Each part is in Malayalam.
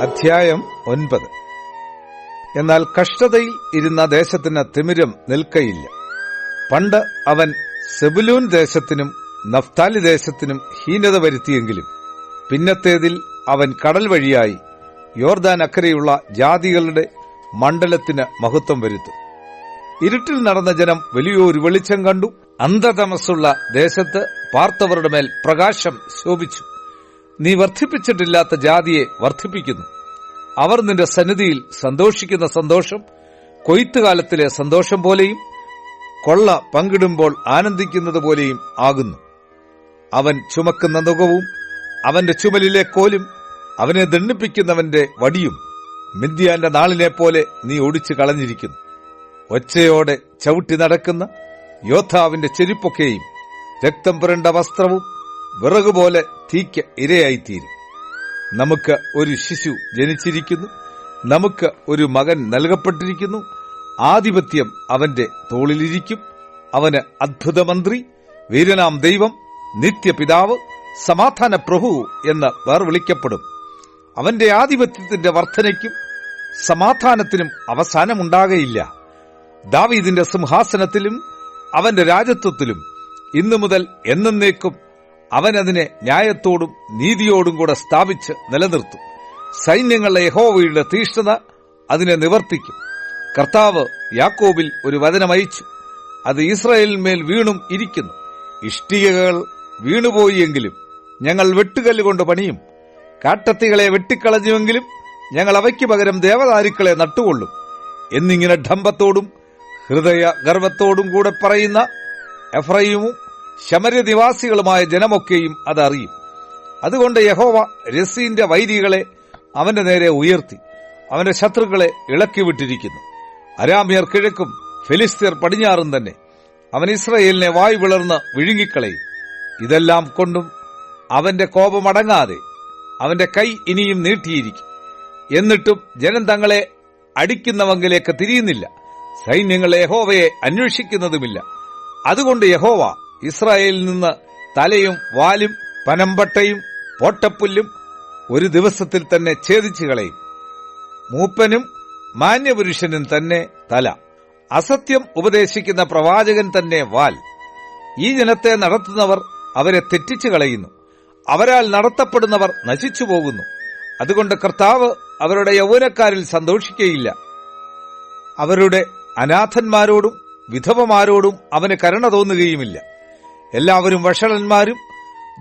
അധ്യായം ഒൻപത്. എന്നാൽ കഷ്ടതയിൽ ഇരുന്ന ദേശത്തിന് തിമിരം നിൽക്കയില്ല. പണ്ട് അവൻ സെബുലൂൻ ദേശത്തിനും നഫ്താലി ദേശത്തിനും ഹീനത വരുത്തിയെങ്കിലും പിന്നത്തേതിൽ അവൻ കടൽ വഴിയായി യോർദാൻ അക്കരെയുള്ള ജാതികളുടെ മണ്ഡലത്തിന് മഹത്വം വരുത്തും. ഇരുട്ടിൽ നടന്ന ജനം വലിയൊരു വെളിച്ചം കണ്ടു. അന്ധതമസ്സുള്ള ദേശത്ത് പാർത്തവരുടെ മേൽ പ്രകാശം ശോഭിച്ചു. നീ വർദ്ധിപ്പിച്ചിട്ടില്ലാത്ത ജാതിയെ വർദ്ധിപ്പിക്കുന്നു. അവർ നിന്റെ സന്നിധിയിൽ സന്തോഷിക്കുന്ന സന്തോഷം കൊയ്ത്തുകാലത്തിലെ സന്തോഷം പോലെയും കൊള്ള പങ്കിടുമ്പോൾ ആനന്ദിക്കുന്നത് പോലെയും ആകുന്നു. അവൻ ചുമക്കുന്ന നുകവും അവന്റെ ചുമലിലെ കോലും അവനെ ദണ്ണിപ്പിക്കുന്നവന്റെ വടിയും മിന്ദിയാന്റെ നാളിനെ പോലെ നീ ഒടിച്ചു കളഞ്ഞിരിക്കുന്നു. ഒച്ചയോടെ ചവിട്ടി നടക്കുന്ന യോദ്ധാവിന്റെ ചെരുപ്പൊക്കെയും രക്തം പുരണ്ട വസ്ത്രവും വിറകുപോലെ തീക്ക് ഇരയായിത്തീരും. നമുക്ക് ഒരു ശിശു ജനിച്ചിരിക്കുന്നു. നമുക്ക് ഒരു മകൻ നൽകപ്പെട്ടിരിക്കുന്നു. ആധിപത്യം അവന്റെ തോളിലിരിക്കും. അവന് അദ്ഭുതമന്ത്രി വീരനാം ദൈവം നിത്യപിതാവ് സമാധാന പ്രഭു എന്ന് വേർ വിളിക്കപ്പെടും. അവന്റെ ആധിപത്യത്തിന്റെ വർധനയ്ക്കും സമാധാനത്തിനും അവസാനമുണ്ടാകയില്ല. ദാവീദിന്റെ സിംഹാസനത്തിലും അവന്റെ രാജത്വത്തിലും ഇന്നു മുതൽ എന്നേക്കും അവൻ അതിനെ ന്യായത്തോടും നീതിയോടും കൂടെ സ്ഥാപിച്ച് നിലനിർത്തും. സൈന്യങ്ങളുടെ യഹോവയുടെ തീഷ്ണത അതിനെ നിവർത്തിക്കും. കർത്താവ് യാക്കോബിൽ ഒരു വചനമയച്ചു അത് ഇസ്രായേലിന്മേൽ വീണും ഇരിക്കുന്നു. ഇഷ്ടികകൾ വീണുപോയിയെങ്കിലും ഞങ്ങൾ വെട്ടുകല്ലുകൊണ്ട് പണിയും. കാട്ടത്തികളെ വെട്ടിക്കളഞ്ഞുവെങ്കിലും ഞങ്ങൾ അവയ്ക്ക് പകരം ദേവദാരുക്കളെ നട്ടുകൊള്ളും. എന്നിങ്ങനെ ഡംബത്തോടും ഹൃദയ ഗർവത്തോടും കൂടെ പറയുന്ന എഫ്രൈമും ശമര്യ നിവാസികളുമായ ജനമൊക്കെയും അതറിയും. അതുകൊണ്ട് യഹോവ രസീന്റെ വൈരികളെ അവന്റെ നേരെ ഉയർത്തി അവന്റെ ശത്രുക്കളെ ഇളക്കിവിട്ടിരിക്കുന്നു. അരാമ്യർ കിഴക്കും ഫിലിസ്തീർ പടിഞ്ഞാറും തന്നെ. അവൻ ഇസ്രയേലിനെ വായു വിളർന്ന് വിഴുങ്ങിക്കളയും. ഇതെല്ലാം കൊണ്ടും അവന്റെ കോപമടങ്ങാതെ അവന്റെ കൈ ഇനിയും നീട്ടിയിരിക്കും. എന്നിട്ടും ജനം തങ്ങളെ അടിക്കുന്നവങ്കിലേക്ക് തിരിയുന്നില്ല. സൈന്യങ്ങളെ യഹോവയെ അന്വേഷിക്കുന്നതുമില്ല. അതുകൊണ്ട് യഹോവ ഇസ്രായേലിൽ നിന്ന് തലയും വാലും പനമ്പട്ടയും പോട്ടപ്പുല്ലും ഒരു ദിവസത്തിൽ തന്നെ ഛേദിച്ചു കളയും. മൂപ്പനും മാന്യപുരുഷനും തന്നെ തല. അസത്യം ഉപദേശിക്കുന്ന പ്രവാചകൻ തന്നെ വാൽ. ഈ ജനത്തെ നടത്തുന്നവർ അവരെ തെറ്റിച്ചു കളയുന്നു. അവരാൽ നടത്തപ്പെടുന്നവർ നശിച്ചു പോകുന്നു. അതുകൊണ്ട് കർത്താവ് അവരുടെ യൗവനക്കാരിൽ സന്തോഷിക്കുകയില്ല അവരുടെ അനാഥന്മാരോടും വിധവമാരോടും അവന് കരുണ തോന്നുകയുമില്ല. എല്ലാവരും വഷളന്മാരും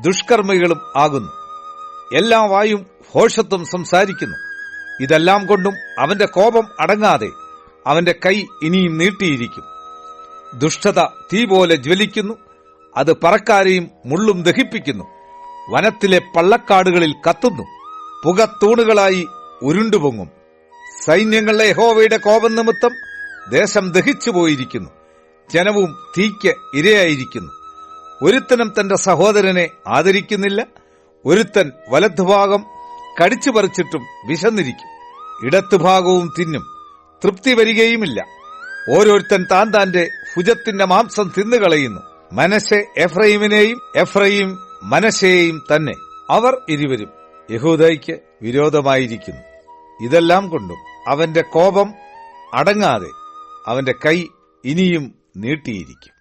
ദുഷ്കർമ്മികളും ആകുന്നു. എല്ലാ വായും ഭോഷത്വം സംസാരിക്കുന്നു. ഇതെല്ലാം കൊണ്ടും അവന്റെ കോപം അടങ്ങാതെ അവന്റെ കൈ ഇനിയും നീട്ടിയിരിക്കും. ദുഷ്ടത തീ പോലെ ജ്വലിക്കുന്നു. അത് പറക്കാരെയും മുള്ളും ദഹിപ്പിക്കുന്നു. വനത്തിലെ പള്ളക്കാടുകളിൽ കത്തുന്നു. പുക തൂണുകളായി ഉരുണ്ടുപൊങ്ങും. സൈന്യങ്ങളുടെ യഹോവയുടെ കോപം നിമിത്തം ദേശം ദഹിച്ചു പോയിരിക്കുന്നു ജനവും തീക്ക് ഇരയായിരിക്കുന്നു. ഒരുത്തനും തന്റെ സഹോദരനെ ആദരിക്കുന്നില്ല. ഒരുത്തൻ വലത്തുഭാഗം കടിച്ചു പറിച്ചിട്ടും വിശന്നിരിക്കും. ഇടത്തുഭാഗവും തിന്നും. തൃപ്തി വരികയുമില്ല. ഓരോരുത്തൻ താൻ താന്റെ ഭുജത്തിന്റെ മാംസം തിന്നുകളയുന്നു മനശെ എഫ്രൈമിനെയും എഫ്രൈം മനശയെയും തന്നെ. അവർ ഇരുവരും യഹൂദയ്ക്ക് വിരോധമായിരിക്കുന്നു. ഇതെല്ലാം കൊണ്ടും അവന്റെ കോപം അടങ്ങാതെ അവന്റെ കൈ ഇനിയും നീട്ടിയിരിക്കും.